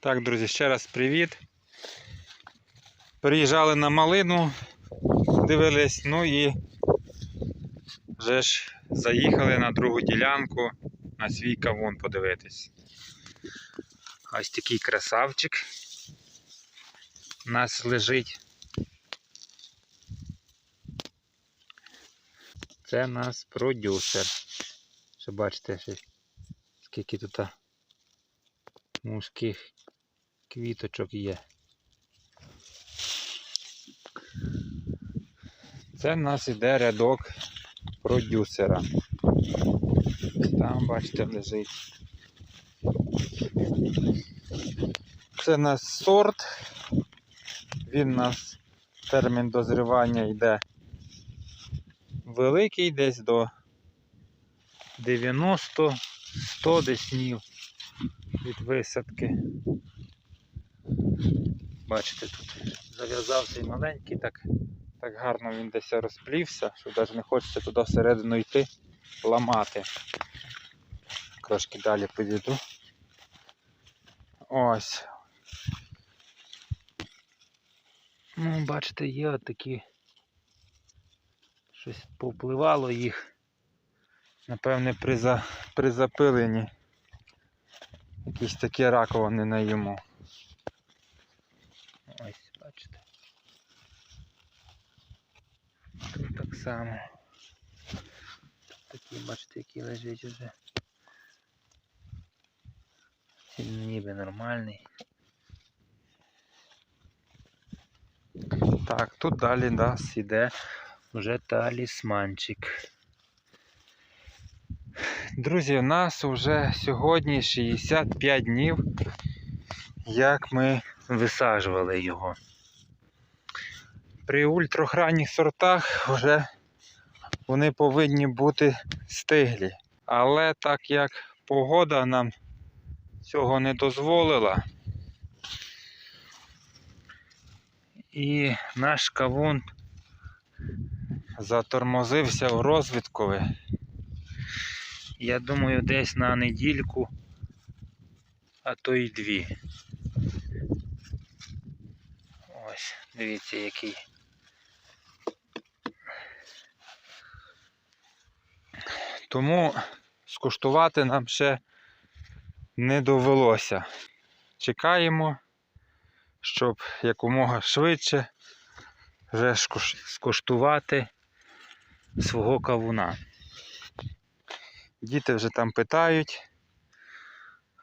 Так, друзі, ще раз привіт. Приїжджали на малину, дивились, ну і вже ж заїхали на другу ділянку на свій кавун подивитись. Ось такий красавчик у нас лежить. Це у нас продюсер. Що бачите, скільки тут мужських квіточок є. Це в нас іде рядок продюсера. Там, бачите, лежить. Це у нас сорт. Він у нас термін дозрівання йде великий, десь до 90-100 десь днів від висадки. Бачите, тут зав'язався і маленький, так, так гарно він десь розплівся, що навіть не хочеться туди всередину йти, ламати. Трошки далі підійду. Ось. Ну, бачите, є от такі. Щось повпливало їх. Напевне, при, за, при запиленні. Якісь такі раковини на йому. Ось, бачите. Тут так само. Такі, бачите, які лежать уже. Ніби нормальний. Так, тут далі нас іде вже талісманчик. Друзі, у нас вже сьогодні 65 днів, як ми висаджували його. При ультрохранніх сортах вже вони повинні бути стиглі. Але так як погода нам цього не дозволила, і наш кавун затормозився у розвиткові. Я думаю, десь на недільку, а то й дві. Ось, дивіться, який. Тому скуштувати нам ще не довелося. Чекаємо, щоб якомога швидше вже скуштувати свого кавуна. Діти вже там питають.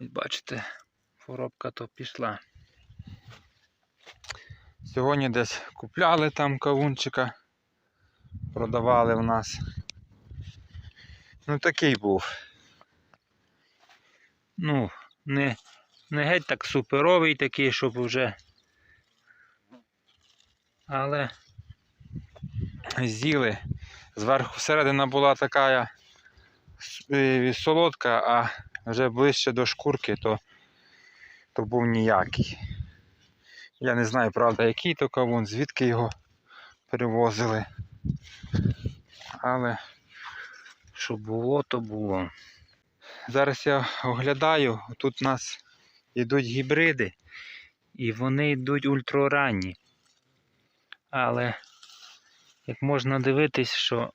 Бачите, коробка то пішла. Сьогодні десь купляли там кавунчика, продавали в нас. Ну такий був. Ну, не, не геть так суперовий такий, щоб вже. Але з'їли. Зверху середина була така е, солодка, а вже ближче до шкурки, то, то був ніякий. Я не знаю, правда, який то кавун, звідки його перевозили. Але що було, то було. Зараз я оглядаю, тут у нас йдуть гібриди, і вони йдуть ультраранні. Але як можна дивитись, що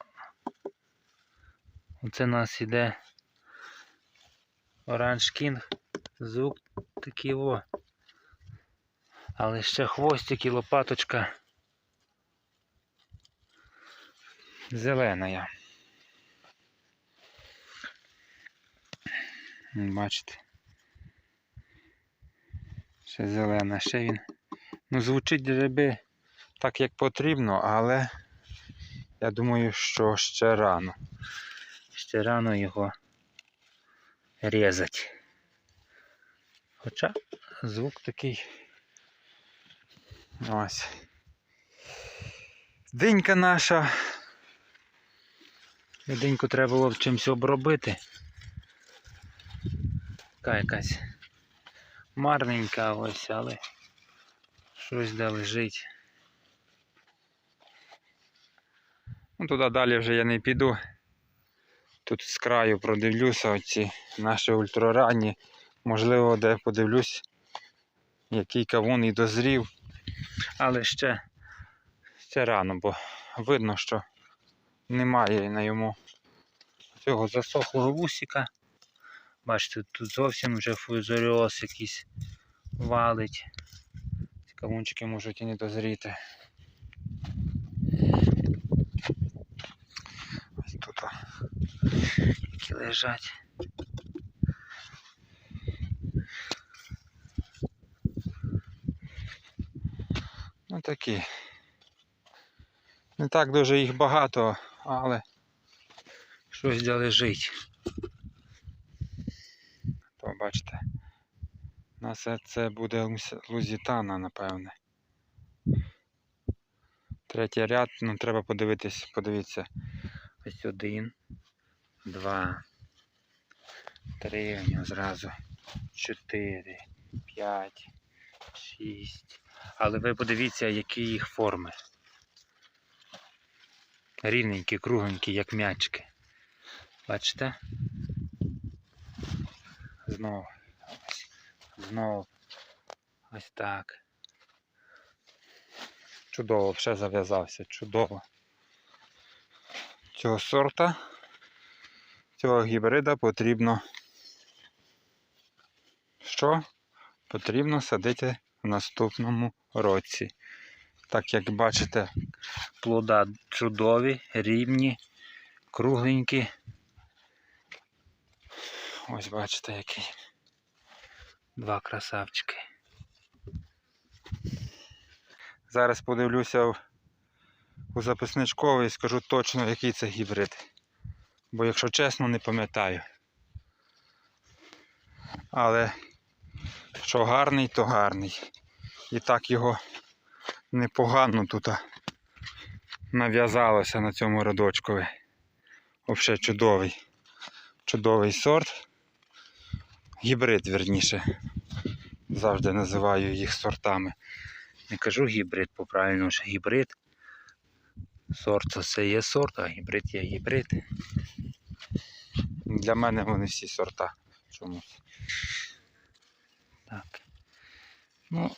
оце у нас іде Оранж Кінг, звук такий о. Але ще хвостик і лопаточка зелена. Бачите. Ще зелена, ще він. Ну, звучить гриби так, як потрібно, але я думаю, що ще рано. Ще рано його різати. Хоча звук такий. Ось. Динька наша. Диньку треба було чимось обробити. Така якась марненька ось, але щось де лежить. Ну, туди далі вже я не піду. Тут з краю продивлюся оці наші ультраранні. Можливо, де подивлюсь, який кавун і дозрів. Але ще, ще рано, бо видно, що немає на йому цього засохлого вусика. Бачите, тут зовсім вже фузаріоз якийсь валить. Ці можуть і не дозріти. Ось тут які лежать. Ну такі. Не так дуже їх багато, але щось де лежить. То бачите. На все це буде лузітана, напевне. Третій ряд, ну треба подивитись, подивіться. Ось один, два, три, у нього зразу, чотири, п'ять, шість. Але ви подивіться, які їх форми. Рівненькі, кругленькі, як м'ячки. Бачите? Знову. Знову. Ось так. Чудово, вже зав'язався, чудово. Цього сорта, цього гібрида потрібно. Що? Потрібно садити в наступному році. Так як бачите, плода чудові, рівні, кругленькі. Ось бачите, який. Два красавчики. Зараз подивлюся у записничковий і скажу точно, який це гібрид. Бо якщо чесно, не пам'ятаю. Але що гарний, то гарний. І так його непогано тут нав'язалося на цьому родочкові. Взагалі чудовий. Чудовий сорт. Гібрид, верніше. Завжди називаю їх сортами. Не кажу гібрид, по правильному ж гібрид. Сорт це є сорт, а гібрид є гібрид. Для мене вони всі сорта чомусь. Так. Ну,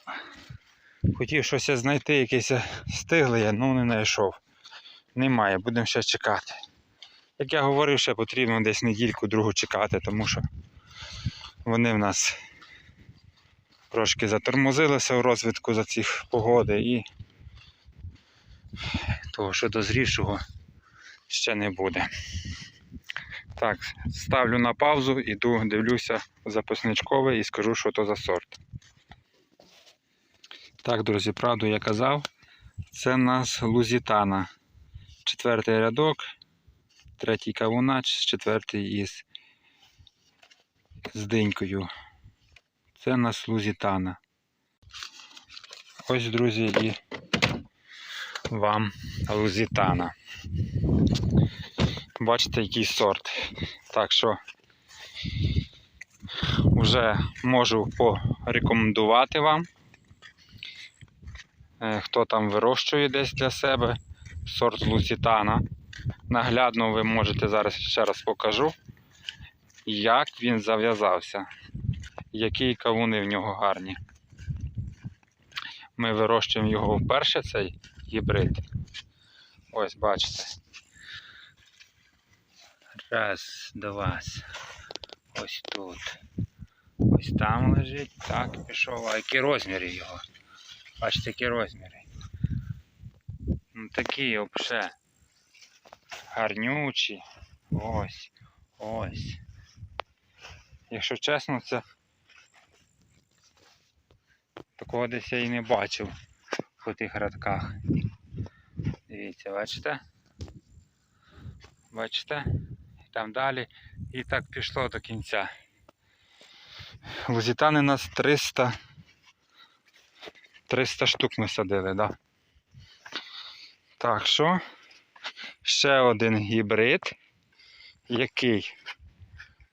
хотів щось знайти, якесь стигле, я, ну не знайшов. Немає, будемо ще чекати. Як я говорив, ще потрібно десь недільку другу чекати, тому що вони в нас трошки затормозилися у розвитку за цих погоди і того, що дозрівшого ще не буде. Так, ставлю на паузу, іду, дивлюся в записничкове і скажу, що то за сорт. Так, друзі, правду я казав. Це в нас лузітана. Четвертий рядок, третій кавунач, четвертий із з динькою. Це в нас лузітана. Ось, друзі, і вам лузітана. Бачите, який сорт. Так що вже можу порекомендувати вам. Е, Хто там вирощує десь для себе сорт лусітана. Наглядно ви можете зараз ще раз покажу, як він зав'язався, які кавуни в нього гарні. Ми вирощуємо його вперше, цей гібрид. Ось бачите. Раз, два. Ось тут. Ось там лежить. Так, пішов. А які розміри його? Бачите, які розміри. Ну такі взагалі гарнючі. Ось. Ось. Якщо чесно, це такого десь я і не бачив по тих радках. Дивіться, бачите? Бачите? І там далі. І так пішло до кінця. Лузітани у нас 300 300 штук ми садили, да. Так що ще один гібрид, який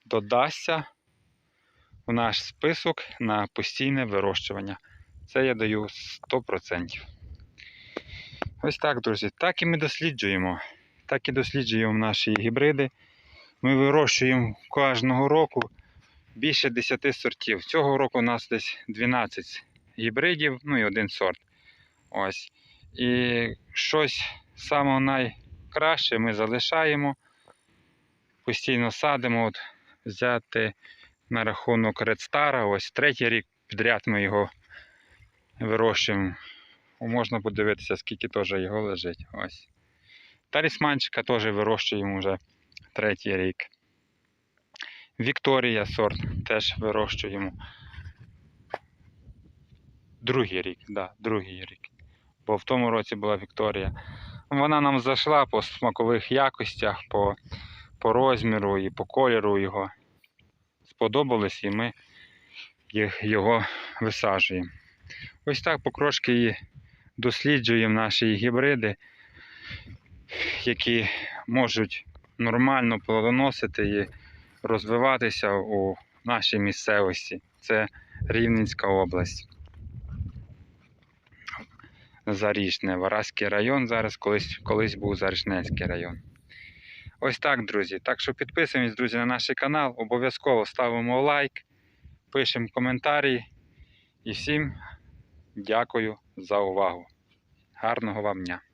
додасться в наш список на постійне вирощування. Це я даю 100%. Ось так, друзі. Так і ми досліджуємо. Так і досліджуємо наші гібриди. Ми вирощуємо кожного року більше 10 сортів. Цього року у нас десь 12 гібридів, ну і один сорт. Ось. І щось саме найкраще ми залишаємо, постійно садимо. От взяти на рахунок Star, ось третій рік підряд ми його вирощуємо. Можна подивитися, скільки теж його лежить. Ось. Талісманчика теж вирощуємо вже третій рік. Вікторія сорт теж вирощуємо. Другий рік, да, другий рік. Бо в тому році була Вікторія. Вона нам зайшла по смакових якостях, по, по розміру і по кольору його. Сподобалось і ми його висаджуємо. Ось так покрошки і досліджуємо наші гібриди, які можуть нормально плодоносити і розвиватися у нашій місцевості. Це Рівненська область. Зарічне, Вараський район, зараз колись, колись був Зарічненський район. Ось так, друзі. Так що підписуємось, друзі, на наш канал. Обов'язково ставимо лайк, пишемо коментарі. І всім дякую за увагу. Гарного вам дня!